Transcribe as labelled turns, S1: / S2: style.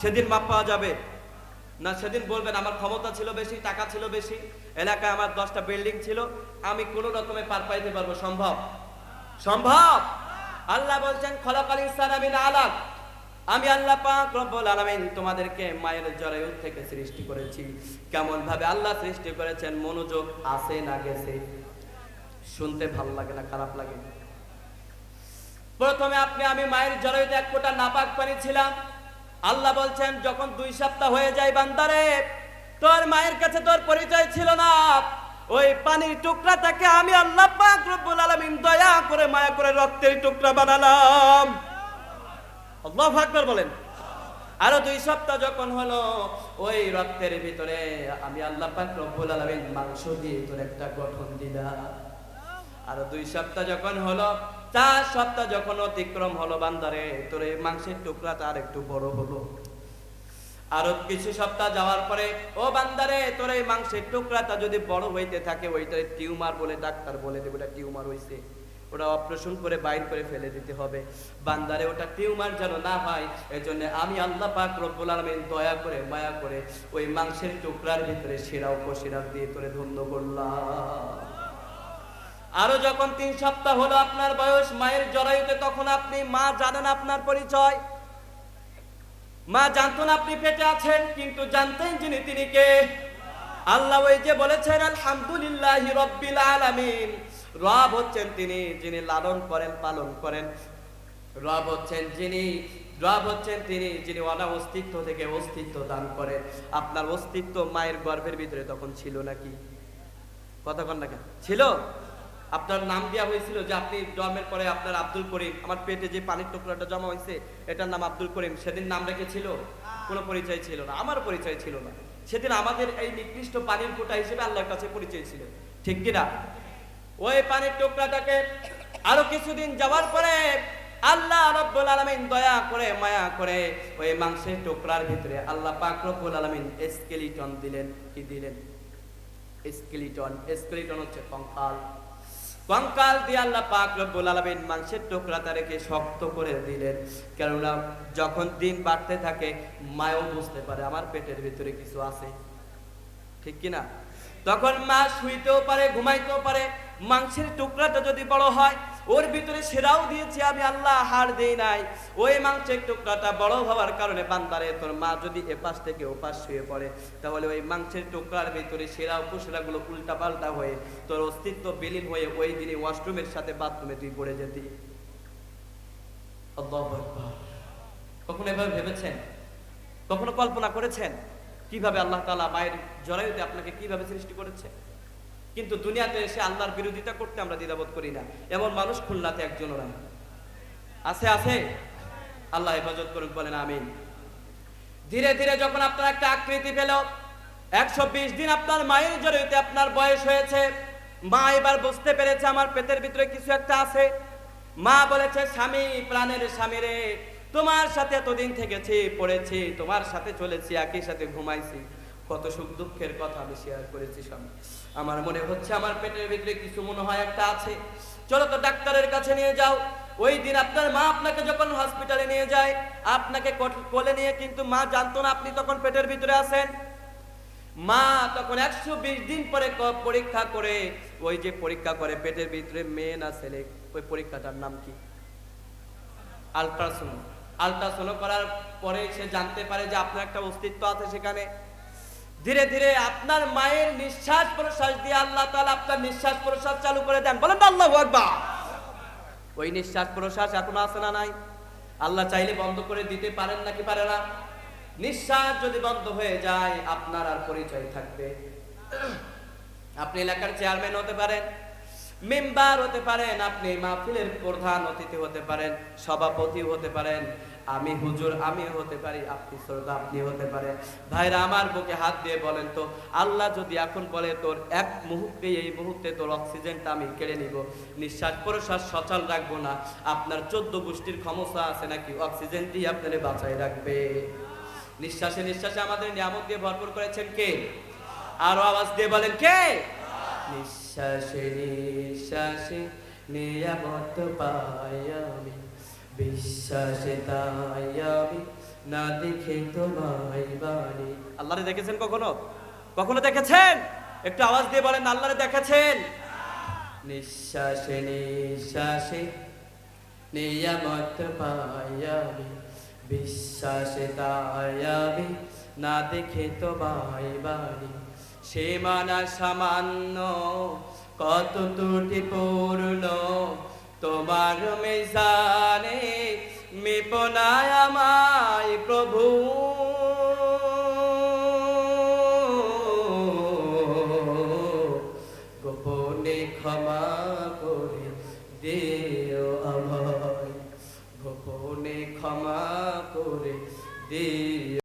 S1: সেদিন মাপ পাওয়া যাবে। না, সেদিন বলবেন আমার ক্ষমতা ছিল বেশি, টাকা ছিল বেশি, এলাকায় আমার দশটা বিল্ডিং ছিল, আমি কোন রকমে পার পাইতে পারব, সম্ভব? সম্ভব? আল্লাহ বলছেন খলাকাল ইনসান আমিন আলাক আমি আল্লাহ পাক রব্বুল আলামিন তোমাদেরকে মায়ের জরায়ু থেকে সৃষ্টি করেছি। কেমন ভাবে আল্লাহ সৃষ্টি করেছেন, মনোযোগ আছে না গেছে? শুনতে ভালো লাগে না, খারাপ লাগে। প্রথমে আপনি, আমি মায়ের জরায়ুতে এক ফোঁটা নাপাক পানি ছিলাম। আল্লাহ বলছেন, যখন দুই সপ্তাহ হয়ে যায় বান্দারে, তোর মায়ের কাছে তোর পরিচয় ছিল না। ওই পানির টুকরাটাকে আমি আল্লাহ পাক রব্বুল আলামিন দয়া করে, মায়া করে রক্তের টুকরা বানালাম। আল্লাহু আকবার বলেন। আরও দুই সপ্তাহ যখন হলো, ওই রক্তের ভিতরে আমি আল্লাহ পাক রব্বুল আলামিন মাংস দিয়ে তোর একটা গঠন দিলাম। আরও দুই সপ্তাহ যখন হলো চার সপ্তাহ যখন অতিক্রম হলো বান্দারে, তোর এই মাংসের টুকরাটা আর একটু বড় হলো। আরও কিছু সপ্তাহ যাওয়ার পরে, ও বান্দারে, তোর এই মাংসের টুকরাটা যদি বড় হইতে থাকে, ওইটা টিউমার বলে ডাক্তার বলে দেবে, ওটা টিউমার হইছে। ওটা অপারেশন করে বাইর করে ফেলে দিতে হবে। বান্দারে, ওটা টিউমার যেন না হয় এই জন্য আমি আল্লাহ পাক রব্বুল আলামিন দয়া করে, মায়া করে ওই মাংসের টুকরার ভিতরে সেরা উপসেরা দিয়ে তোরে ধন্য করলাম। আরও যখন তিন সপ্তাহ হলো আপনার বয়স, মায়ের জরায়ুতে তখন আপনি, মা জানেন আপনার পরিচয়। মা জানতেন আপনি পেটে আছেন, কিন্তু জানতেন যিনি তিনি কে। আল্লাহ ওই যে বলেছেন, আলহামদুলিল্লাহ রব্বিল আলামিন। রব হচ্ছেন তিনি যিনি লালন করেন, পালন করেন। রব হচ্ছেন যিনি, রব হচ্ছেন তিনি যিনি অনা অস্তিত্ব থেকে অস্তিত্ব দান করেন। আপনার অস্তিত্ব মায়ের গর্ভের ভিতরে তখন ছিল নাকি? কন না ছিল? আপনার নাম দেওয়া হয়েছিল যে আপনি জন্মের পরে আপনার আব্দুল করিম, আমার পেটে যে পানির টুকরাটা জমা হয়েছে, এটার নাম আব্দুল করিম। সেদিন নাম রেখেছিল কোনো পরিচয় ছিল না, আমার পরিচয় ছিল না। সেদিন আমাদের এই নিকৃষ্ট পানির ফোঁটা হিসেবে আল্লাহর কাছে পরিচয় ছিল। ঠিক কিনা ওই পানির টুকরাটাকে আরও কিছুদিন যাওয়ার পরে আল্লাহ রব্বুল আলামিন দয়া করে, মায়া করে ওই মাংসের টুকরার ভিতরে আল্লাহ পাক রব্বুল আলামিন স্কেলিটন দিলেন। কি দিলেন? স্কেলিটন স্কেলিটন হচ্ছে কঙ্কাল। কঙ্কাল দিয়ে আল্লাহ পাক রব্বুল আলমিন মাংসের টুকরাটা রেখে শক্ত করে দিলেন। কেননা যখন দিন বাড়তে থাকে, মায়ও বুঝতে পারে আমার পেটের ভিতরে কিছু আছে। ঠিক কিনা তখন মা শুইতেও পারে, ঘুমাইতেও পারে। মাংসের টুকরাটা যদি বড় হয় ওর ভিতরে সেরাও দিয়েছি, আমি আল্লাহ হাড় দেই নাই। ওই মাংসের টুকরাটা বড় হওয়ার কারণে বান্দারে, তোর মা যদি এপাশ থেকে ওপাশ শুয়ে পড়ে, তাহলে ওই মাংসের টুকরার ভিতরে সেরা উপসেরাগুলো উল্টা পাল্টা হয়ে, তোর অস্তিত্ব বিলীন হয়ে ওই দিনই ওয়াশরুমের সাথে বাথরুমে তুই পড়ে যেতি। কখনো এভাবে ভেবেছেন? কখনো কল্পনা করেছেন? কীভাবে আল্লাহ তালা মায়ের জরায়ুতে আপনাকে কীভাবে সৃষ্টি করেছে? কিন্তু দুনিয়াতে এসে আল্লাহর বিরোধিতা করতে আমরা দ্বিধাবোধ করি না। এমন মানুষ খুলনাতে একজনও নাই। আছে আছে? আল্লাহ হেফাজত করুক, বলেন আমিন। ধীরে ধীরে যখন আপনার একটা আকৃতি পেল, একশো বিশ দিন আপনার মায়ের জড়িতে আপনার বয়স হয়েছে। মা এবার বুঝতে পেরেছে আমার পেটের ভিতরে কিছু একটা আছে। মা বলেছে, স্বামী, প্রাণের স্বামী রে, তোমার সাথে এতদিন থেকেছি, পড়েছি, তোমার সাথে চলেছি, একই সাথে ঘুমাইছি। কত সুখ দুঃখের কথা আমি শেয়ার করেছি স্বামী। আমার মনে হচ্ছে আমার পেটের ভিতরে কিছু মনে হয় একটা আছে। চলো তো ডাক্তারের কাছে নিয়ে যাও। ওই দিন আপনার মা আপনাকে যখন হসপিটালে নিয়ে যায়, আপনাকে কোলে নিয়ে কিন্তু মা জানতো না আপনি তখন পেটের ভিতরে আছেন। মা তখন একশো বিশ দিন পরে পরীক্ষা করে, ওই যে পরীক্ষা করে পেটের ভিতরে মেয়ে না ছেলে, ওই পরীক্ষাটার নাম কি? আলট্রাসোনো আলট্রাসোনো করার পরে সে জানতে পারে যে আপনার একটা অস্তিত্ব আছে সেখানে। ধীরে ধীরে আপনার মায়ের নিঃশ্বাস প্রশ্বাস দিয়ে আল্লাহ তাআলা আপনার নিঃশ্বাস প্রশ্বাস চালু করে দেন। বলেন আল্লাহ ওই নিঃশ্বাস প্রশ্বাস এখন আছে না নাই? আল্লাহ চাইলে বন্ধ করে দিতে পারেন নাকি পারে না? নিঃশ্বাস যদি বন্ধ হয়ে যায়, আপনার আর পরিচয় থাকবে। আপনি এলাকার চেয়ারম্যান হতে পারেন, মেম্বার হতে পারেন, আপনি মাহফিলের প্রধান অতিথি হতে পারেন সভাপতি হতে পারেন। আমি হুজুর, আমি হতে পারি, আপনি শ্রোতা, আপনি হতে পারেন। ভাইরা, আমার বুকে হাত দিয়ে বলেন তো, আল্লাহ যদি এখন বলে তোর এক মুহূর্তে, এই মুহূর্তে তোর অক্সিজেনটা আমি কেড়ে নিব, নিঃশ্বাস প্রশ্বাস সচল রাখব না, আপনার চোদ্দ গোষ্ঠীর ক্ষমতা আছে নাকি? অক্সিজেন দিয়ে আপনারে বাঁচাই রাখবে। নিঃশ্বাসে নিঃশ্বাসে আমাদের নিয়ামত দিয়ে ভরপুর করেছেন কে? আরও আওয়াজ দিয়ে বলেন কে? নিঃশ্বাসে নিঃশ্বাসে নিয়ামত পাই আমি। বিশ্বাসে তাই আমি না দেখে তোমায় বাড়ি আল্লাহরে দেখেছেন কখনো? কখনো দেখেছেন? একটু আওয়াজ দিয়ে বলেন আল্লাহরে দেখেছেন? নিঃশ্বাসে নিঃশ্বাসে নিয়ামত বিশ্বাসে না দেখে তো বাই বাড়ি সে মানা সামান্য কত ত্রুটি পূর্ণ তোমার মেজানে না প্রভু। গোপনে ক্ষমা করে দেও আমায়। গোপনে ক্ষমা করে দে